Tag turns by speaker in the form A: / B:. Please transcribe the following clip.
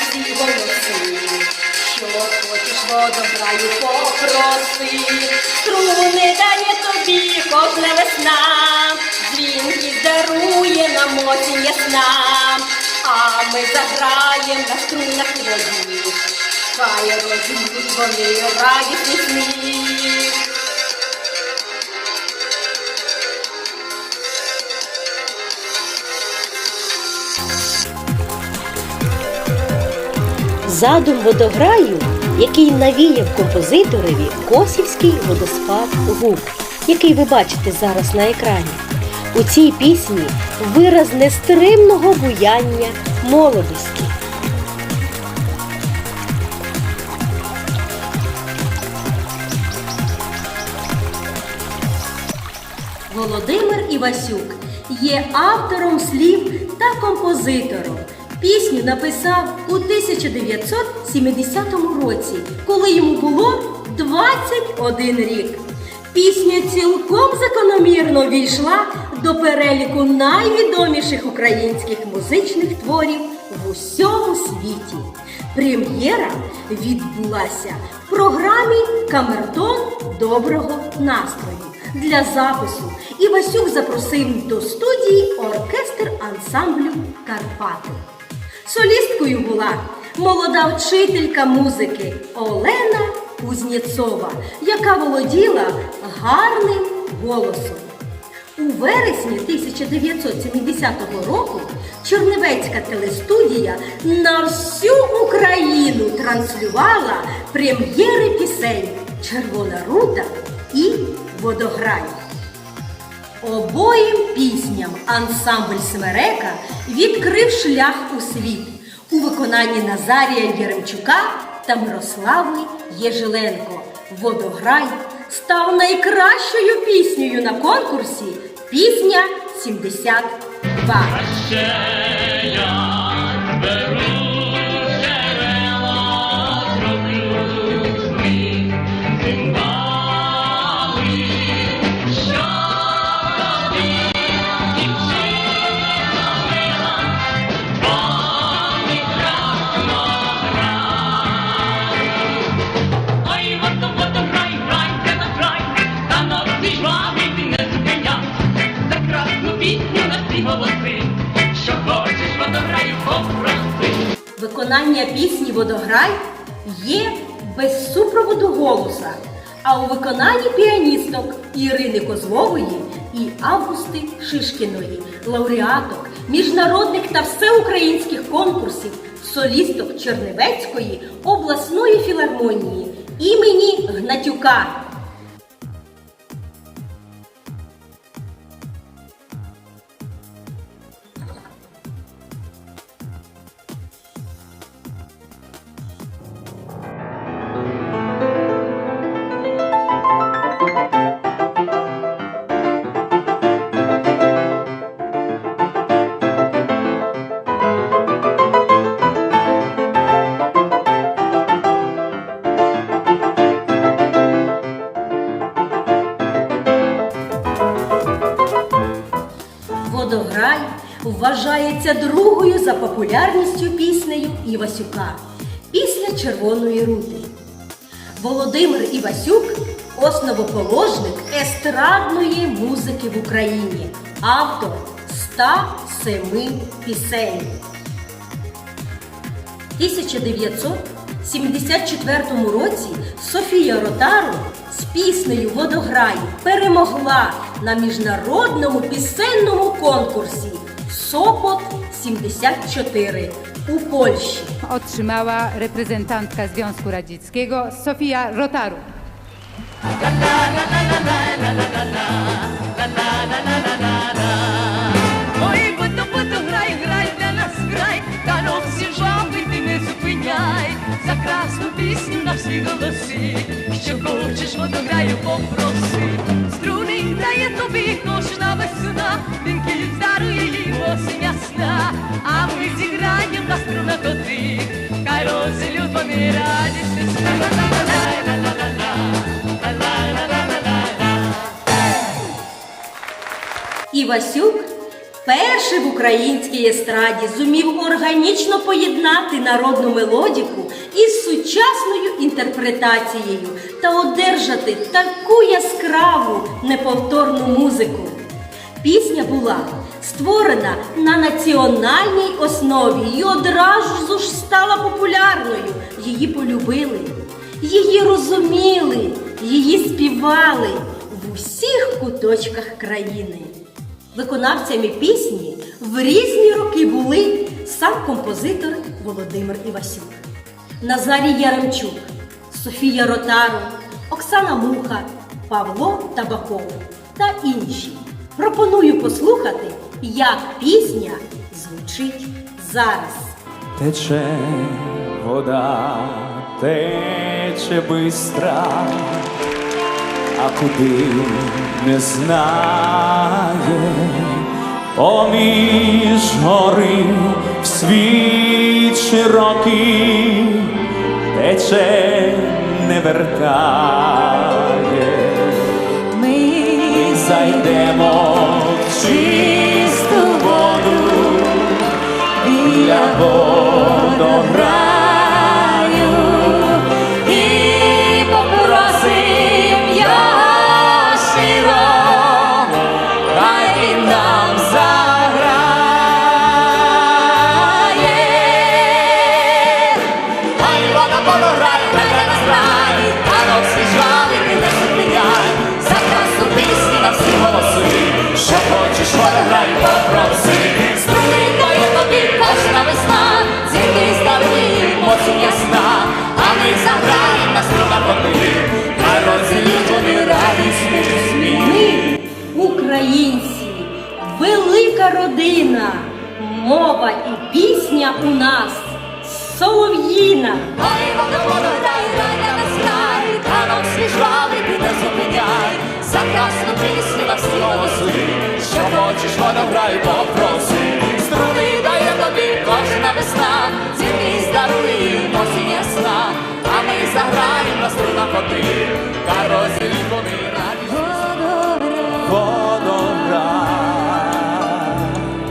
A: всі голоси. Що хочеш водограю попроси, струни дає тобі кожна весна, дзвінки дарує нам осінь ясна, а ми заграєм на струнах твоїх, хай розійдуть вони радісний сміх.
B: Задум водограю, який навіяв композиторові Косівський водоспад Гук, який ви бачите зараз на екрані. У цій пісні вираз нестримного буяння молодості.
A: Володимир Івасюк є автором слів та композитором. Пісню написав у 1970 році, коли йому було 21 рік. Пісня цілком закономірно війшла до переліку найвідоміших українських музичних творів в усьому світі. Прем'єра відбулася в програмі Камертон доброго настрою. Для запису Івасюк запросив до студії оркестр ансамблю Карпати. Солісткою була молода вчителька музики Олена Кузнєцова, яка володіла гарним голосом. У вересні 1970 року Чернівецька телестудія на всю Україну транслювала прем'єри пісень Червона рута і Водограй. Обоїм пісням ансамбль Смерека відкрив шлях у світ у виконанні Назарія Єремчука та Мирослави Єжиленко. Водограй став найкращою піснею на конкурсі Пісня 72. Виконання пісні Водограй є без супроводу голоса, а у виконанні піаністок Ірини Козлової і Августи Шишкіної, лауреаток міжнародних та всеукраїнських конкурсів солісток Чернівецької обласної філармонії імені Гнатюка. Водограй вважається другою за популярністю піснею Івасюка після Червоної рути. Володимир Івасюк основоположник естрадної музики в Україні, автор 107 пісень. В 1974 році Софія Ротару з піснею Водограй перемогла на міжнародному пісенному конкурсі Сопот 74 у Польщі.
C: otrzymała reprezentantka Związku Radzieckiego Sofia Rotaru.
D: Ой, буду, буду, грай, грай для нас грай, та ну всі жаби ти не зупиняй, за красну пісню на всі голоси, що хочеш, водограю попроси. Струни дає тобі кожна весна, вінки дарує їй осінь ясна, а ми зіграєм на струнах отих, хай розілють вони радість
A: Перший в українській естраді зумів органічно поєднати народну мелодіку із сучасною інтерпретацією та одержати таку яскраву неповторну музику. Пісня була створена на національній основі і одразу ж стала популярною. Її полюбили, її розуміли, її співали в усіх куточках країни. Виконавцями пісні в різні роки були сам композитор Володимир Івасюк, Назарій Яремчук, Софія Ротару, Оксана Муха, Павло Табаков та інші. Пропоную послухати, як пісня звучить зараз.
E: Тече вода, тече бистра, а куди не знає, поміж гори в світ широкий, тече не вертає. Ми зайдемо в чисту воду біля водограю
A: мова і пісня у нас. Солов'їна.
D: Ой, вода, вода, дай, дай на нас край, танок свіжали, ти зупиняй, за красну пісню на всі голоси,
E: Що хочеш, водограй, попроси,